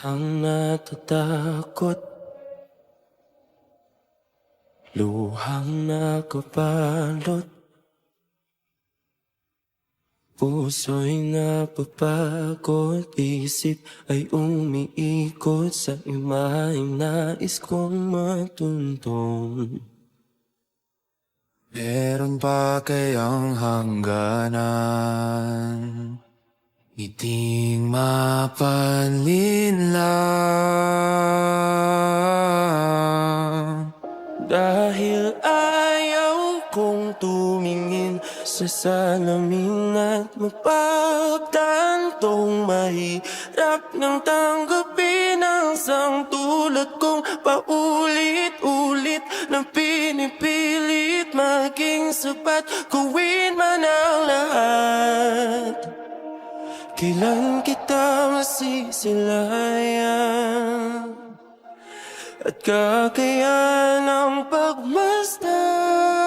Ang natatakot. Luhang nakabalot Puso'y napapagod. Isip ay umiikot. Sa imaheng nais kong matuntun. Meron pa kayang hangganan? Ngiting mapanlinlang kong tumingin sa salamin at mapagtantong mahirap ng tanggapin ang sang tulad kong paulit-ulit na pinipilit maging sapat. Gawin man ang lahat. Kailan kita masisilayan? At kakayan ang pagmasdan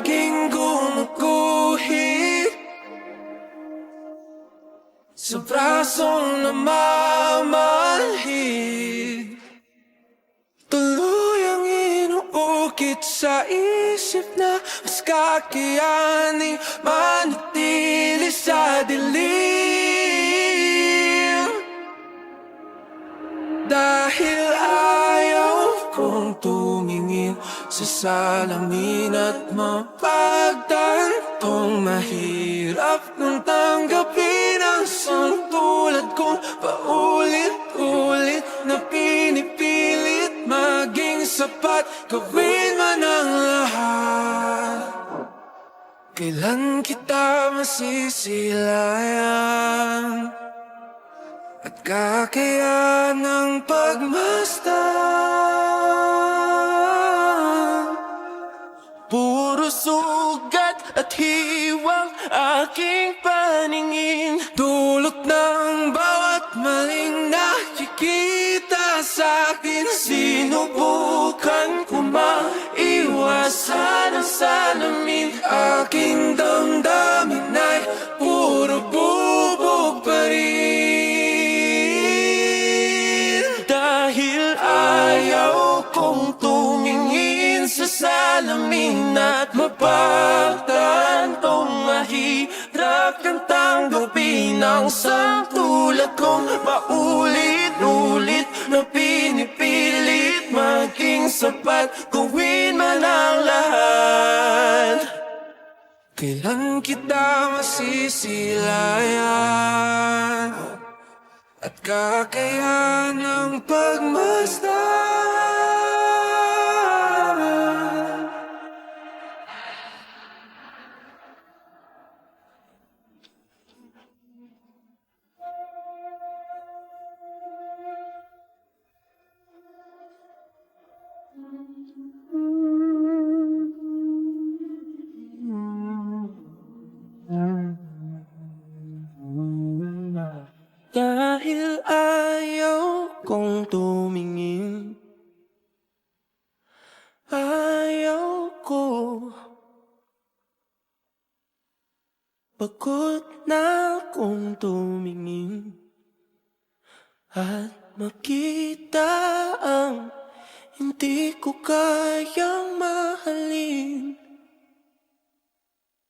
Laging gumuguhit. Sa brasong namamanhid Tuluyang inuukit sa isip na Mas kakayaning manatili sa dilim kong tumingin sa salamin at mapagtantong mahirap nang tanggapin ang isang tulad kong paulit-ulit na pinipilit maging sapat. Gawin man ang lahat. Kailan kita masisilayan? At kakayan ng pagmasdan sugat at hiwang aking paningin. Dulot ng bawat maling nakikita sa akin Sinubukan ko maiwasan ang salamin. Aking damdamin ay puro bubog pa rin. Dahil ayaw kong sa salamin At mapagtantong mahirap kang tanggapin Ang sang tulad kong paulit-ulit na pinipilit Maging sapat gawin man ang lahat. Kailan kita masisilayan? At kakayan ng pagmasdan Dahil ayaw kong tumingin Ayaw ko Pagod na akong tumingin At makita Hindi ko kayang mahalin